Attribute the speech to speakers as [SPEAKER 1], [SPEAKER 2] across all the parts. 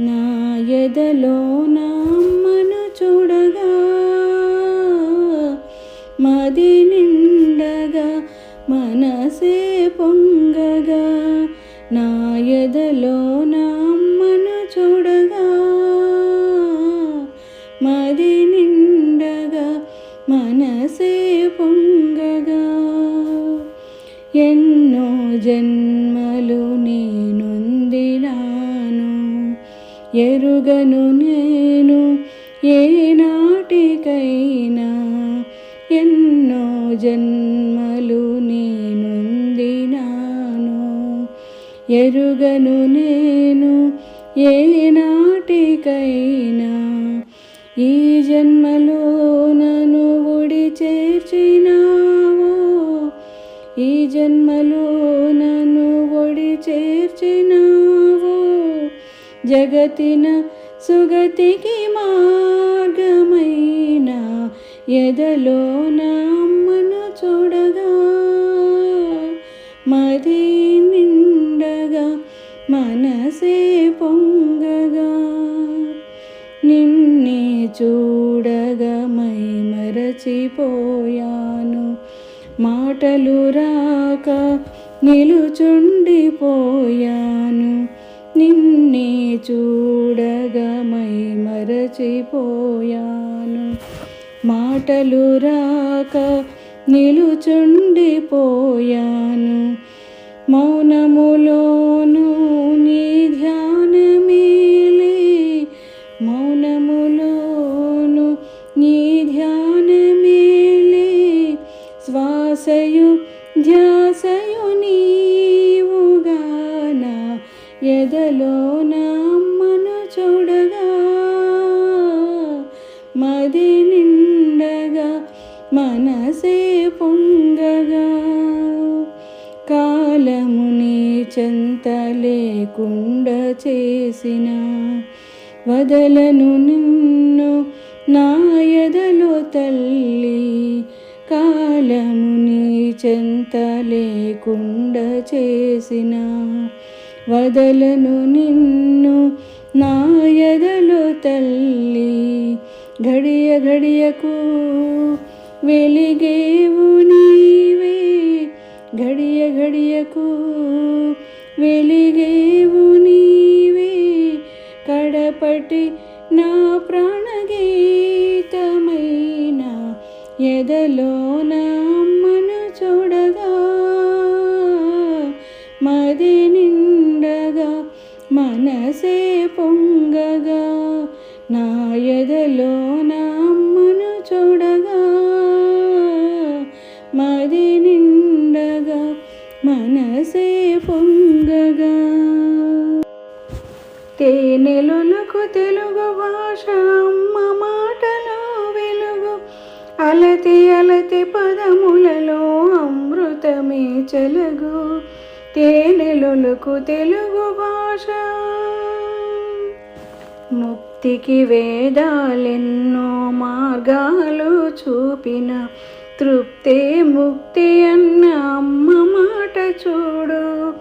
[SPEAKER 1] నా ఎదలో నా చూడగా మది నిండగా మనసే పొంగగా నా ఎదలో నా చూడగా మది ఎన్నో జన్మలు నేనుందినాను. ఎరుగను నేను ఏనాటికైనా. ఈ జన్మలో నన్ను ఒడి చేర్చినావో ఈ జన్మలో నన్ను ఒడి చేర్చినావో జగతిన సుగతికి మార్గమైన ఎదలో నా చూడగా మది నిండగా మనసే పొంగగా. నిన్నే చూడగా మై మరచిపోయాను. మాటలు రాక నిలుచుండిపోయాను. నిన్నే చూడగా మై మరచిపోయాను మాటలు రాక నిలుచుండిపోయాను. మౌనములోను నీ ధ్యా పొంగగా. కాలముని చెంత లేకుండా చేసిన వదలను నిన్ను నాయదలో తల్లి. కాలముని చెంత లేకుండా చేసిన వదలను నిన్ను నాయదలో తల్లి. గడియ గడియకు వెలిగేవు నీవే ఘడియ ఘడియకు వెలిగేవు నీవే. కడపటి నా ప్రాణగీతమైన ఎదలోన నా అమ్మను చూడగా మది నిండగా మనసే పొంగగా నా ఎదలోన నా అమ్మను చూడగా. తెలుగు భాష అమ్మ మాటలో వెలుగు. అలతి అలతి పదములలో అమృతమే చెలుగు. తేనెలులకు తెలుగు భాష. ముక్తికి వేదాలెన్నో మార్గాలు చూపిన. తృప్తే ముక్తి అన్న అమ్మ మాట చూడు.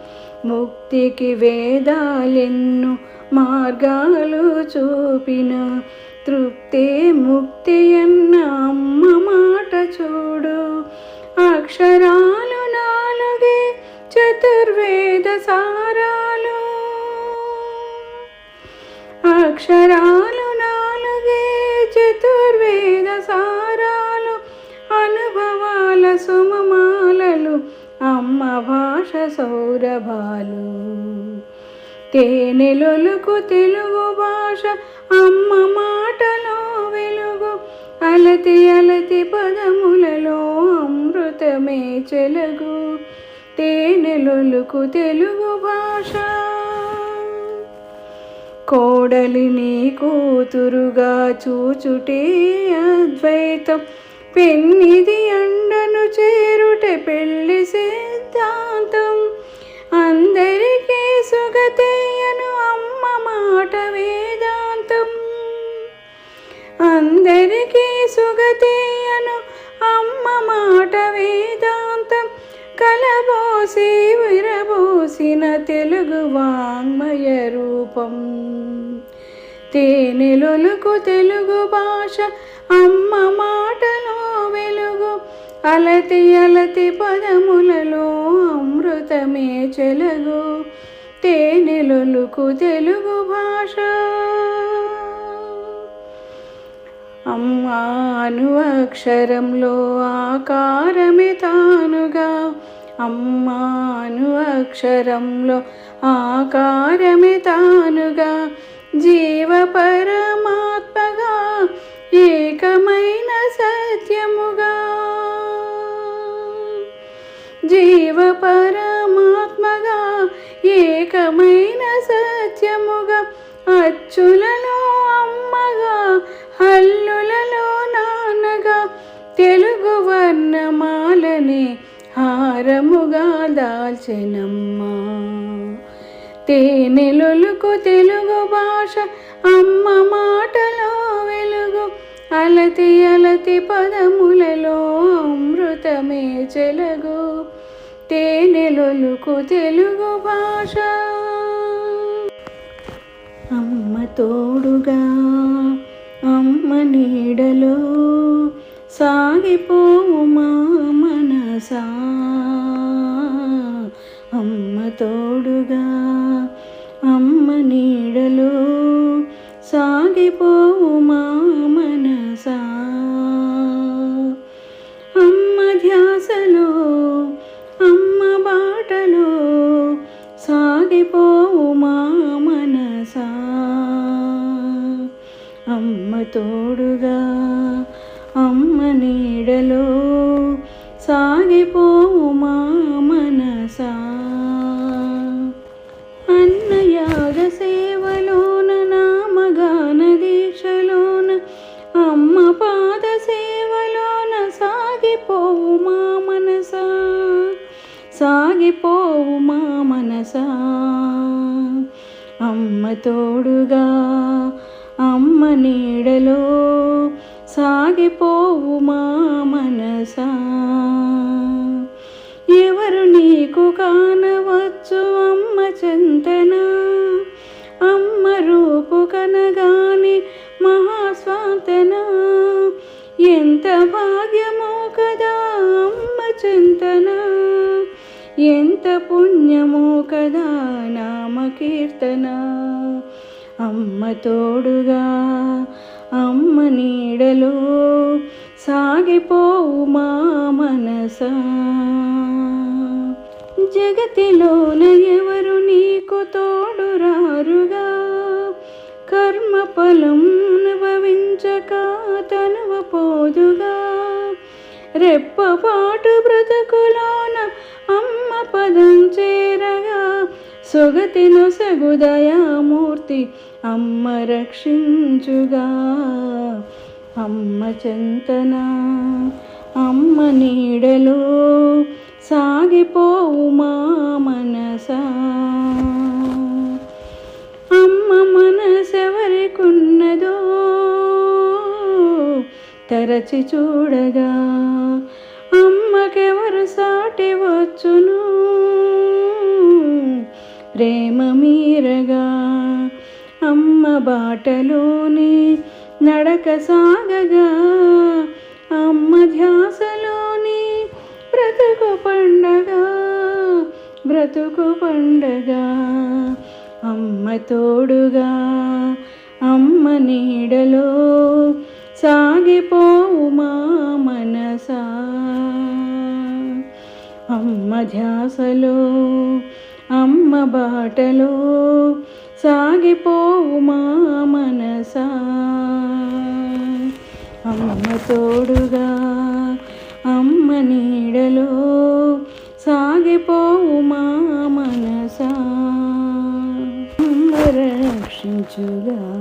[SPEAKER 1] ముక్తికి వేదాలెన్నో మార్గాలు చూపిన తృప్తే ముక్తి అన్న అమ్మ మాట చూడు. అక్షరాలు నాలుగే చతుర్వేద సారాలు. అక్షరాలు నాలుగే చతుర్వేద సారాలు. అనుభవాల సుమమాలలు అమ్మ భాష సౌరభాలు. తేనెలొలుకు తెలుగు భాష అమ్మ మాటలో వెలుగు. అలతి అలతి పదములలో అమృతమే చెలుగు. తేనెలొలుకు తెలుగు భాష. కోడలిని కూతురుగా చూచుటే అద్వైతం. పెన్నిది అండను చేరుటే పెళ్ళి సిద్ధాంతం. అందరి సుగతేయను అమ్మ మాట వేదాంతం. అందరికీ సుగతేయను అమ్మ మాట వేదాంతం. కలబోసి విరబోసిన తెలుగు వాంగ్మయ రూపం. తేనెలొలుకు తెలుగు భాష అమ్మ మాటలో వెలుగు. అలతి అలతి పదములలో అమృతమే చెలగు. తేనెలొలుకు తెలుగు భాష. అమ్మాను అక్షరంలో ఆకారమే తానుగా. అమ్మాను అక్షరంలో ఆకారమే తానుగా. జీవ పరమాత్మగా ఏకమైన సత్యముగా. జీవ పరమాత్మగా తేనెలొలుకు తెలుగు భాష అమ్మ మాటలో వెలుగు. అలతి అలతి పదములలో అమృతమే చెలుగు. తేనెలొలుకు తెలుగు భాష అమ్మ తోడుగా అమ్మ నీడలో సాగిపోవు మా మనసా. అమ్మ తోడుగా నీడలో సాగిపోవు మా మనసా. అమ్మ ధ్యాసలో అమ్మ బాటలో సాగిపోవు మా మనసా. అమ్మ తోడుగా అమ్మ నీడలో సాగిపో సాగిపోవు మా మనసా. అమ్మ తోడుగా అమ్మ నీడలో సాగిపోవు మా మనసా. ఎవరు నీకు కానవచ్చు అమ్మ చింతన. అమ్మ రూపు కనగాని మహాస్వాతన. ఎంత భాగ్యమో కదా అమ్మ చింతన. ఎంత పుణ్యమో కదా నామకీర్తన అమ్మ తోడుగా అమ్మ నీడలో సాగిపోవు మా మనసా. జగతిలోన ఎవరు నీకు తోడురారుగా? కర్మ ఫలం అనుభవించక తనువ పోదుగా. రెప్పపాటు బ్రతుకులోన అమ్మ పదం చేరగా సొగతిను సగుదయామూర్తి అమ్మ రక్షించుగా. అమ్మ చింతన అమ్మ నీడలో సాగిపోవు మా మనస. అమ్మ మనసెవరికున్నదో తరచి చూడగా ప్రేమకెవరు సాటి వచ్చును ప్రేమ మీరగా అమ్మ బాటలోని నడక సాగగా అమ్మ ధ్యాసలోని బ్రతుకు పండగ బ్రతుకు పండగ. అమ్మ తోడుగా అమ్మ నీడలో సాగిపోవు మా మనసా. అమ్మ ధ్యాసలో అమ్మ బాటలో సాగిపోవు మా మనసా. అమ్మ తోడుగా అమ్మ నీడలో సాగిపోవు మా మనసా. అమ్మ రక్షించుగా.